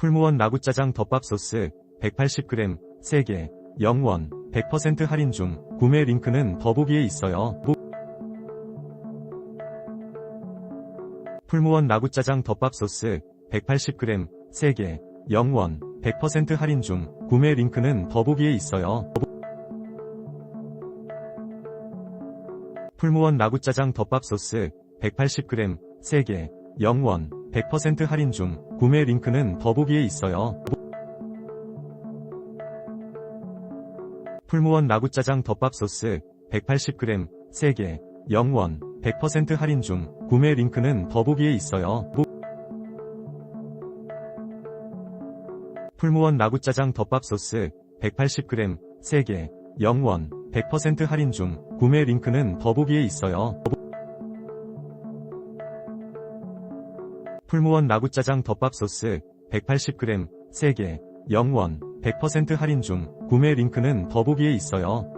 풀무원 라구짜장 덮밥 소스 180g 3개 0원 100% 할인 중 구매 링크는 더보기에 있어요. 무- 풀무원 라구짜장 덮밥 소스 180g 3개 0원 100% 할인 중 구매 링크는 더보기에 있어요. 풀무원 라구짜장 덮밥 소스 180g 3개 0원 100% 할인 중 구매 링크는 더보기에 있어요. 풀무원 라구짜장 덮밥 소스 180g 3개 0원 100% 할인 중 구매 링크는 더보기에 있어요. 무- 풀무원 라구짜장 덮밥 소스 180g 3개 0원 100% 할인 중 구매 링크는 더보기에 있어요. 풀무원 라구짜장 덮밥 소스 180g 3개 0원 100% 할인 중 구매 링크는 더보기에 있어요.